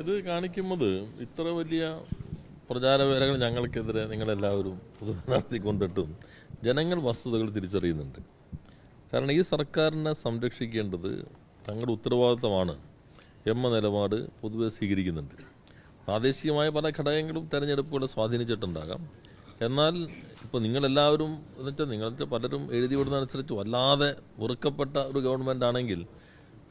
ഇത് കാണിക്കുന്നത് ഇത്ര വലിയ പ്രചാരവേലകൾ ഞങ്ങൾക്കെതിരെ നിങ്ങളെല്ലാവരും പൊതുവെ നടത്തിക്കൊണ്ടിട്ടും ജനങ്ങൾ വസ്തുതകൾ തിരിച്ചറിയുന്നുണ്ട്. കാരണം ഈ സർക്കാരിനെ സംരക്ഷിക്കേണ്ടത് തങ്ങളുടെ ഉത്തരവാദിത്തമാണ് എന്ന നിലപാട് പൊതുവെ സ്വീകരിക്കുന്നുണ്ട്. പ്രാദേശികമായ പല ഘടകങ്ങളും തെരഞ്ഞെടുപ്പുകളെ സ്വാധീനിച്ചിട്ടുണ്ടാകാം. എന്നാൽ ഇപ്പോൾ നിങ്ങളെല്ലാവരും എന്ന് വെച്ചാൽ നിങ്ങളെ പലരും എഴുതി വിടുന്നതനുസരിച്ച് വല്ലാതെ വെറുക്കപ്പെട്ട ഒരു ഗവൺമെന്റ് ആണെങ്കിൽ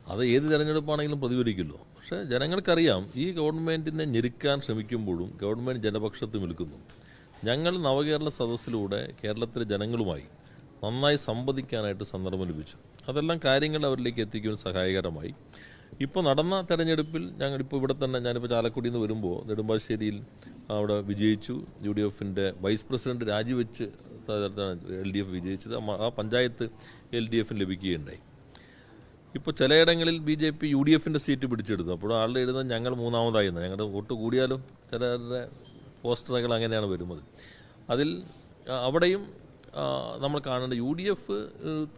അത് ഏത് തെരഞ്ഞെടുപ്പാണെങ്കിലും പ്രതിഫലിക്കുമല്ലോ. പക്ഷേ ജനങ്ങൾക്കറിയാം ഈ ഗവൺമെന്റിനെ ഞെരുക്കാൻ ശ്രമിക്കുമ്പോഴും ഗവൺമെന്റ് ജനപക്ഷത്ത് നിൽക്കുന്നു. ഞങ്ങൾ നവകേരള സദസ്സിലൂടെ കേരളത്തിലെ ജനങ്ങളുമായി നന്നായി സംവദിക്കാനായിട്ട് സന്ദർഭം ലഭിച്ചു. അതെല്ലാം കാര്യങ്ങൾ അവരിലേക്ക് എത്തിക്കുവാൻ സഹായകരമായി. ഇപ്പോൾ നടന്ന തെരഞ്ഞെടുപ്പിൽ ഞങ്ങളിപ്പോൾ ഇവിടെ തന്നെ ഞാനിപ്പോൾ ചാലക്കുടിയിൽ നിന്ന് വരുമ്പോൾ നെടുമ്പാശ്ശേരിയിൽ അവിടെ വിജയിച്ചു. യു ഡി എഫിന്റെ വൈസ് പ്രസിഡന്റ് രാജിവെച്ച് എൽ ഡി എഫ് വിജയിച്ചത്. ആ പഞ്ചായത്ത് എൽ ഡി എഫിന് ലഭിക്കുകയുണ്ടായി. ഇപ്പോൾ ചിലയിടങ്ങളിൽ B J P U D എഫിന്റെ സീറ്റ് പിടിച്ചെടുത്തു. അപ്പോൾ ആളുടെ എഴുതുന്നത് ഞങ്ങൾ മൂന്നാമതായി എന്ന് ഞങ്ങളുടെ വോട്ട് കൂടിയാലും ചിലരുടെ പോസ്റ്ററുകൾ അങ്ങനെയാണ് വരുന്നത്. അതിൽ അവിടെയും നമ്മൾ കാണേണ്ട യു ഡി എഫ്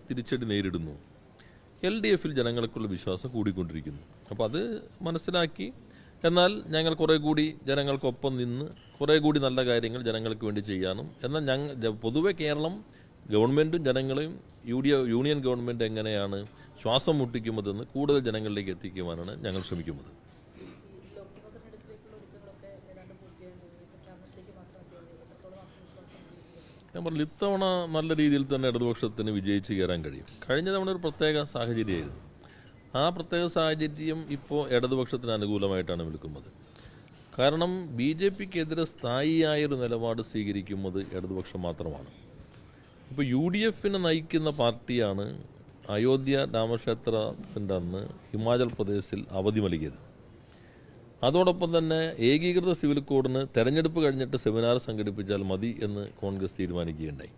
തിരിച്ചടി നേരിടുന്നു. എൽ ഡി എഫിൽ ജനങ്ങൾക്കുള്ള വിശ്വാസം കൂടിക്കൊണ്ടിരിക്കുന്നു. അപ്പോൾ അത് മനസ്സിലാക്കി. എന്നാൽ ഞങ്ങൾ കുറേ കൂടി ജനങ്ങൾക്കൊപ്പം നിന്ന് കുറേ കൂടി നല്ല കാര്യങ്ങൾ ജനങ്ങൾക്ക് വേണ്ടി ചെയ്യാനും. എന്നാൽ ഞങ്ങൾ പൊതുവെ കേരളം ഗവൺമെന്റും ജനങ്ങളെയും യു ഡി യൂണിയൻ ഗവൺമെന്റ് എങ്ങനെയാണ് ശ്വാസം മുട്ടിക്കുന്നതെന്ന് കൂടുതൽ ജനങ്ങളിലേക്ക് എത്തിക്കുവാനാണ് ഞങ്ങൾ ശ്രമിക്കുന്നത്? ഞാൻ പറഞ്ഞു ഇത്തവണ നല്ല രീതിയിൽ തന്നെ ഇടതുപക്ഷത്തിന് വിജയിച്ച് കയറാൻ കഴിയും. കഴിഞ്ഞ തവണ ഒരു പ്രത്യേക സാഹചര്യമായിരുന്നു. ആ പ്രത്യേക സാഹചര്യം ഇപ്പോൾ ഇടതുപക്ഷത്തിന് അനുകൂലമായിട്ടാണ് നിൽക്കുന്നത്. കാരണം ബി ജെ പിക്കെതിരെ സ്ഥായിയായൊരു നിലപാട് സ്വീകരിക്കുന്നത് ഇടതുപക്ഷം മാത്രമാണ്. ഇപ്പോൾ യു ഡി എഫിനെ നയിക്കുന്ന പാർട്ടിയാണ് അയോധ്യ രാമക്ഷേത്രത്തിന്റെ അന്ന് ഹിമാചൽ പ്രദേശിൽ അവധി നൽകിയത്. അതോടൊപ്പം തന്നെ ഏകീകൃത സിവിൽ കോഡിന് തെരഞ്ഞെടുപ്പ് കഴിഞ്ഞിട്ട് സെമിനാർ സംഘടിപ്പിച്ചാൽ മതി എന്ന് കോൺഗ്രസ് തീരുമാനിക്കുകയുണ്ടായി.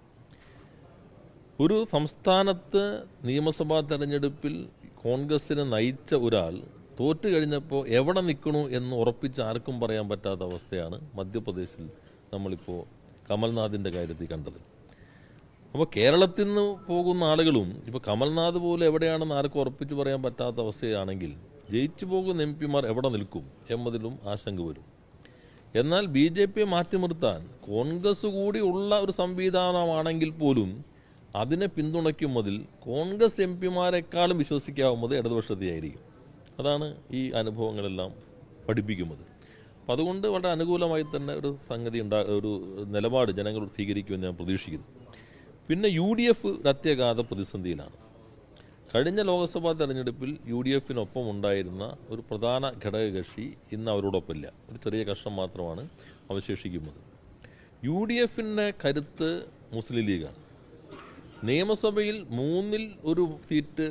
ഒരു സംസ്ഥാനത്ത് നിയമസഭാ തെരഞ്ഞെടുപ്പിൽ കോൺഗ്രസ്സിനെ നയിച്ച ഒരാൾ തോറ്റു കഴിഞ്ഞപ്പോൾ എവിടെ നിൽക്കണു എന്ന് ഉറപ്പിച്ച് ആർക്കും പറയാൻ പറ്റാത്ത അവസ്ഥയാണ് മധ്യപ്രദേശിൽ നമ്മളിപ്പോൾ കമൽനാഥിന്റെ കാര്യത്തിൽ കണ്ടത്. അപ്പോൾ കേരളത്തിൽ നിന്ന് പോകുന്ന ആളുകളും ഇപ്പോൾ കമൽനാഥ് പോലും എവിടെയാണെന്ന് ആർക്കും ഉറപ്പിച്ച് പറയാൻ പറ്റാത്ത അവസ്ഥയാണെങ്കിൽ ജയിച്ചു പോകുന്ന എം പിമാർ എവിടെ നിൽക്കും എന്നതിലും ആശങ്ക വരും. എന്നാൽ ബി ജെ പിയെ മാറ്റി നിർത്താൻ കോൺഗ്രസ് കൂടി ഉള്ള ഒരു സംവിധാനമാണെങ്കിൽ പോലും അതിനെ പിന്തുണയ്ക്കുന്നതിൽ കോൺഗ്രസ് എം പിമാരെക്കാളും വിശ്വസിക്കാവുന്നത് ഇടതുപക്ഷത്തെയായിരിക്കും. അതാണ് ഈ അനുഭവങ്ങളെല്ലാം പഠിപ്പിക്കുന്നത്. അപ്പം അതുകൊണ്ട് വളരെ അനുകൂലമായി തന്നെ ഒരു സംഗതി ഉണ്ടാ ഒരു നിലപാട് ജനങ്ങൾ സ്വീകരിക്കുമെന്ന് ഞാൻ പ്രതീക്ഷിക്കുന്നു. പിന്നെ യു ഡി എഫ് അത്യഗാധ പ്രതിസന്ധിയിലാണ്. കഴിഞ്ഞ ലോക്സഭാ തെരഞ്ഞെടുപ്പിൽ യു ഡി എഫിനൊപ്പം ഉണ്ടായിരുന്ന ഒരു പ്രധാന ഘടകകക്ഷി ഇന്ന് അവരോടൊപ്പമില്ല. ഒരു ചെറിയ കഷ്ണം മാത്രമാണ് അവശേഷിക്കുന്നത്. യു ഡി എഫിന്റെ കരുത്ത് മുസ്ലിം ലീഗാണ്. നിയമസഭയിൽ മൂന്നിൽ ഒരു സീറ്റ്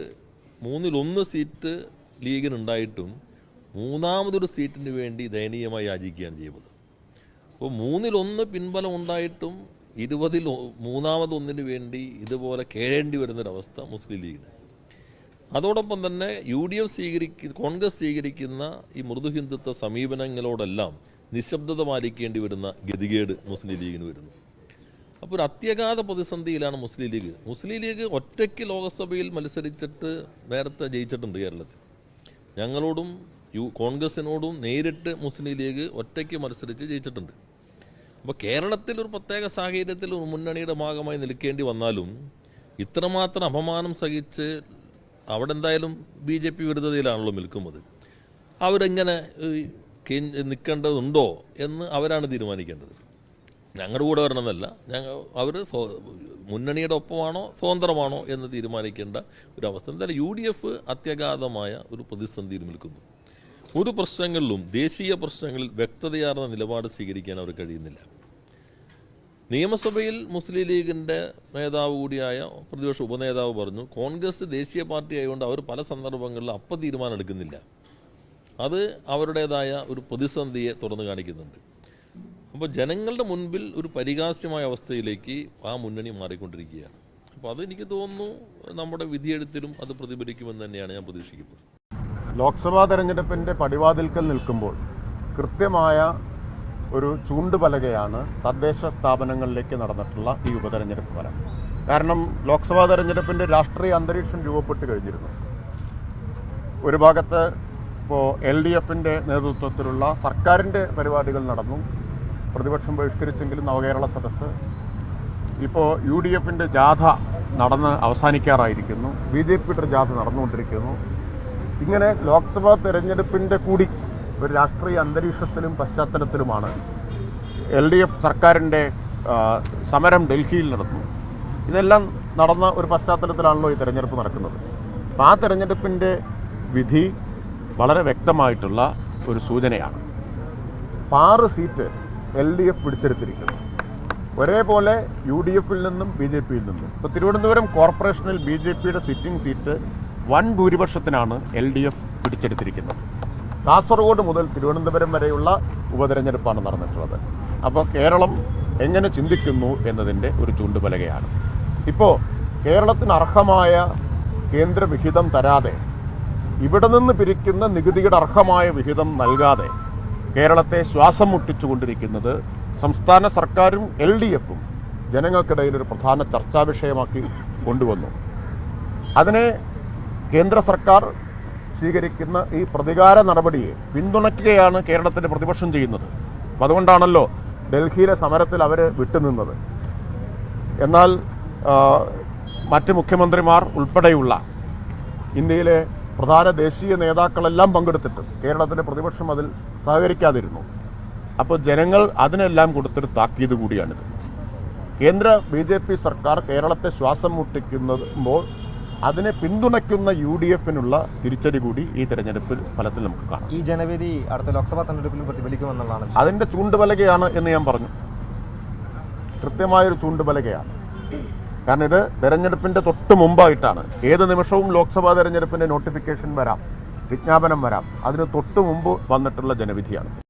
മൂന്നിൽ ഒന്ന് സീറ്റ് ലീഗിനുണ്ടായിട്ടും മൂന്നാമതൊരു സീറ്റിന് വേണ്ടി ദയനീയമായി യാചിക്കുകയാണ് ചെയ്യുന്നത് അപ്പോൾ മൂന്നിലൊന്ന് പിൻബലം ഉണ്ടായിട്ടും ഇരുപതിൽ മൂന്നാമതൊന്നിന് വേണ്ടി ഇതുപോലെ കേഴേണ്ടി വരുന്നൊരവസ്ഥ മുസ്ലിം ലീഗിന്. അതോടൊപ്പം തന്നെ യു ഡി എഫ് സ്വീകരിക്കുന്ന കോൺഗ്രസ് സ്വീകരിക്കുന്ന ഈ മൃദു ഹിന്ദുത്വ സമീപനങ്ങളോടെല്ലാം നിശബ്ദത പാലിക്കേണ്ടി വരുന്ന ഗതികേട് മുസ്ലിം ലീഗിന് വരുന്നു. അപ്പോൾ ഒരു അത്യഗാധ പ്രതിസന്ധിയിലാണ് മുസ്ലിം ലീഗ്. മുസ്ലിം ലീഗ് ഒറ്റയ്ക്ക് ലോകസഭയിൽ മത്സരിച്ചിട്ട് നേരത്തെ ജയിച്ചിട്ടുണ്ട് കേരളത്തിൽ. ഞങ്ങളോടും യു കോൺഗ്രസിനോടും നേരിട്ട് മുസ്ലിം ലീഗ് ഒറ്റയ്ക്ക് മത്സരിച്ച് ജയിച്ചിട്ടുണ്ട്. അപ്പോൾ കേരളത്തിൽ ഒരു പ്രത്യേക സാഹചര്യത്തിൽ ഒരു മുന്നണിയുടെ ഭാഗമായി നിൽക്കേണ്ടി വന്നാലും ഇത്രമാത്രം അപമാനം സഹിച്ച് അവിടെ എന്തായാലും ബി ജെ പി വിരുദ്ധതയിലാണല്ലോ നിൽക്കുന്നത്. അവരെങ്ങനെ നിൽക്കേണ്ടതുണ്ടോ എന്ന് അവരാണ് തീരുമാനിക്കേണ്ടത്. ഞങ്ങളുടെ കൂടെ വരണമെന്നല്ല ഞങ്ങൾ അവർ മുന്നണിയുടെ ഒപ്പമാണോ സ്വതന്ത്രമാണോ എന്ന് തീരുമാനിക്കേണ്ട ഒരു അവസ്ഥ. എന്തായാലും യു ഡി എഫ് അത്യഗാധമായ ഒരു പ്രതിസന്ധിയിൽ നിൽക്കുന്നു. ഒരു പ്രശ്നങ്ങളിലും ദേശീയ പ്രശ്നങ്ങളിൽ വ്യക്തതയാർന്ന നിലപാട് സ്വീകരിക്കാൻ അവർ കഴിയുന്നില്ല. നിയമസഭയിൽ മുസ്ലിം ലീഗിന്റെ നേതാവ് കൂടിയായ പ്രതിപക്ഷ ഉപനേതാവ് പറഞ്ഞു കോൺഗ്രസ് ദേശീയ പാർട്ടി ആയതുകൊണ്ട് അവർ പല സന്ദർഭങ്ങളിലും അപ്പം തീരുമാനം എടുക്കുന്നില്ല. അത് അവരുടേതായ ഒരു പ്രതിസന്ധിയെ തുറന്നു കാണിക്കുന്നുണ്ട്. അപ്പോൾ ജനങ്ങളുടെ മുൻപിൽ ഒരു പരിഹാസ്യമായ അവസ്ഥയിലേക്ക് ആ മുന്നണി മാറിക്കൊണ്ടിരിക്കുകയാണ്. അപ്പോൾ അത് എനിക്ക് തോന്നുന്നു നമ്മുടെ വിധിയെഴുത്തിലും അത് പ്രതിഫലിക്കുമെന്ന് തന്നെയാണ് ഞാൻ പ്രതീക്ഷിക്കുന്നത്. ലോക്സഭാ തെരഞ്ഞെടുപ്പിന്റെ പടിവാതിൽക്കൽ നിൽക്കുമ്പോൾ കൃത്യമായ ഒരു ചൂണ്ടുപലകയാണ് തദ്ദേശ സ്ഥാപനങ്ങളിലേക്ക് നടന്നിട്ടുള്ള ഈ ഉപതെരഞ്ഞെടുപ്പ് ഫലം. കാരണം ലോക്സഭാ തെരഞ്ഞെടുപ്പിന്റെ രാഷ്ട്രീയ അന്തരീക്ഷം രൂപപ്പെട്ട് കഴിഞ്ഞിരുന്നു. ഒരു ഭാഗത്ത് ഇപ്പോൾ എൽ ഡി എഫിന്റെ നേതൃത്വത്തിലുള്ള സർക്കാരിന്റെ പരിപാടികൾ നടന്നു. പ്രതിപക്ഷം ബഹിഷ്കരിച്ചെങ്കിലും നവകേരള സദസ് ഇപ്പോൾ യു ഡി എഫിന്റെ ജാഥ നടന്ന് അവസാനിക്കാറായിരിക്കുന്നു. ബി ജെ പിയുടെ ജാഥ നടന്നുകൊണ്ടിരിക്കുന്നു. ഇങ്ങനെ ലോക്സഭാ തെരഞ്ഞെടുപ്പിന്റെ കൂടി ഒരു രാഷ്ട്രീയ അന്തരീക്ഷത്തിലും പശ്ചാത്തലത്തിലുമാണ് എൽ ഡി എഫ് സർക്കാരിന്റെ സമരം ഡൽഹിയിൽ നടന്നു. ഇതെല്ലാം നടന്ന ഒരു പശ്ചാത്തലത്തിലാണല്ലോ ഈ തെരഞ്ഞെടുപ്പ് നടക്കുന്നത്. ആ തെരഞ്ഞെടുപ്പിന്റെ വിധി വളരെ വ്യക്തമായിട്ടുള്ള ഒരു സൂചനയാണ്. ആറ് സീറ്റ് എൽ ഡി എഫ് പിടിച്ചെടുത്തിരിക്കുന്നു. ഒരേപോലെ യു ഡി എഫിൽ നിന്നും ബി ജെ പിയിൽ നിന്നും. ഇപ്പോൾ തിരുവനന്തപുരം കോർപ്പറേഷനിൽ ബി ജെ പിയുടെ സിറ്റിംഗ് സീറ്റ് വൻ ഭൂരിപക്ഷത്തിനാണ് എൽ ഡി എഫ് പിടിച്ചെടുത്തിരിക്കുന്നത്. കാസർഗോഡ് മുതൽ തിരുവനന്തപുരം വരെയുള്ള ഉപതെരഞ്ഞെടുപ്പാണ് നടന്നിട്ടുള്ളത്. അപ്പോൾ കേരളം എങ്ങനെ ചിന്തിക്കുന്നു എന്നതിന്റെ ഒരു ചൂണ്ടുപലകയാണ്. ഇപ്പോൾ കേരളത്തിന് അർഹമായ കേന്ദ്രവിഹിതം തരാതെ ഇവിടെ നിന്ന് പിരിക്കുന്ന നികുതിയുടെ അർഹമായ വിഹിതം നൽകാതെ കേരളത്തെ ശ്വാസം മുട്ടിച്ചുകൊണ്ടിരിക്കുന്നത് സംസ്ഥാന സർക്കാരും എൽ ഡി എഫും ജനങ്ങൾക്കിടയിൽ ഒരു പ്രധാന ചർച്ചാ വിഷയമാക്കി കൊണ്ടുവന്നു. അതിനെ കേന്ദ്ര സർക്കാർ സ്വീകരിക്കുന്ന ഈ പ്രതികാര നടപടിയെ പിന്തുണയ്ക്കുകയാണ് കേരളത്തിന്റെ പ്രതിപക്ഷം ചെയ്യുന്നത്. അപ്പം അതുകൊണ്ടാണല്ലോ ഡൽഹിയിലെ സമരത്തിൽ അവർ വിട്ടുനിന്നത്. എന്നാൽ മറ്റ് മുഖ്യമന്ത്രിമാർ ഉൾപ്പെടെയുള്ള ഇന്ത്യയിലെ പ്രധാന ദേശീയ നേതാക്കളെല്ലാം പങ്കെടുത്തിട്ടും കേരളത്തിന്റെ പ്രതിപക്ഷം അതിൽ സഹകരിക്കാതിരുന്നു. അപ്പോൾ ജനങ്ങൾ അതിനെല്ലാം കൊടുത്തൊരു താക്കീത് കൂടിയാണിത്. കേന്ദ്ര ബി ജെ പി സർക്കാർ കേരളത്തെ ശ്വാസം മുട്ടിക്കുമ്പോൾ അതിനെ പിന്തുണയ്ക്കുന്ന യു ഡി എഫിനുള്ള തിരിച്ചടി കൂടി ഈ തെരഞ്ഞെടുപ്പിൽ ഫലത്തിൽ നമുക്ക് കാണാം. ഈ ജനവിധി അടുത്ത ലോക്സഭാ തെരഞ്ഞെടുപ്പിലും പ്രതിഫലിക്കുമെന്നുള്ളതാണ്. അതിന്റെ ചൂണ്ടുപലകയാണ് എന്ന് ഞാൻ പറഞ്ഞു. കൃത്യമായൊരു ചൂണ്ടുപലകയാണ് കാരണം ഇത് തെരഞ്ഞെടുപ്പിന്റെ തൊട്ട് മുമ്പായിട്ടാണ്. ഏത് നിമിഷവും ലോക്സഭാ തെരഞ്ഞെടുപ്പിന്റെ നോട്ടിഫിക്കേഷൻ വരാം. വിജ്ഞാപനം വരാം. അതിന് തൊട്ട് മുമ്പ് വന്നിട്ടുള്ള ജനവിധിയാണ്.